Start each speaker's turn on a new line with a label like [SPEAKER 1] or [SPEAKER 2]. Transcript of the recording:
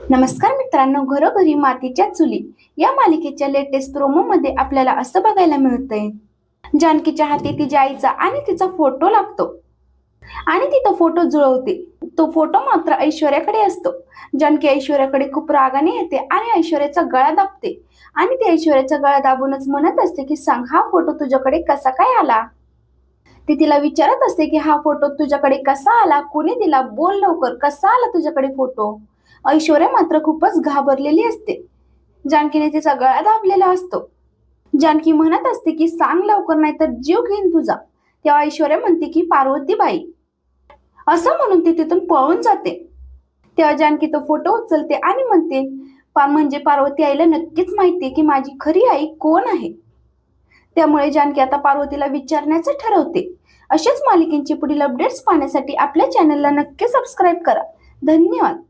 [SPEAKER 1] नमस्कार मित्रांनो घरोघरी मातीच्या चुली या मालिकेच्या लेटेस्ट प्रोमो मध्ये आपल्याला असं बघायला मिळतंय. जानकीच्या हाती तिच्या आईचा आणि तिचा फोटो लागतो. आणि ती तो फोटो जुळवते. तो फोटो मात्र ऐश्वर्याकडे असतो. जानकी ऐश्वर्याकडे खूप रागाने येते आणि ऐश्वर्याचा गळा दाबते. आणि ती ऐश्वर्याचा गळा दाबूनच म्हणत असते की सांग हा फोटो तुझ्याकडे कसा काय आला? ती तिला विचारत असते की हा फोटो तुझ्याकडे कसा आला? कोणी दिला? बोल लवकर. कसा आला तुझ्याकडे फोटो ऐश्वर्या मात्र खूपच घाबरलेली असते. जानकीने तिचा गळा दाबलेला असतो. जानकी म्हणत असते की सांग लवकर नाही तर जीव घेईन तुझा. तेव्हा ऐश्वर्या म्हणते की पार्वतीबाई असं म्हणून ती तिथून पळून जाते. तेव्हा जानकी तो फोटो उचलते आणि म्हणते पा म्हणजे पार्वती आईला नक्कीच माहिती की माझी खरी आई कोण आहे? त्यामुळे जानकी आता पार्वतीला विचारण्याचं ठरवते. अशाच मालिकेंची पुढील अपडेट्स पाहण्यासाठी आपल्या चॅनलला नक्की सबस्क्राईब करा. धन्यवाद.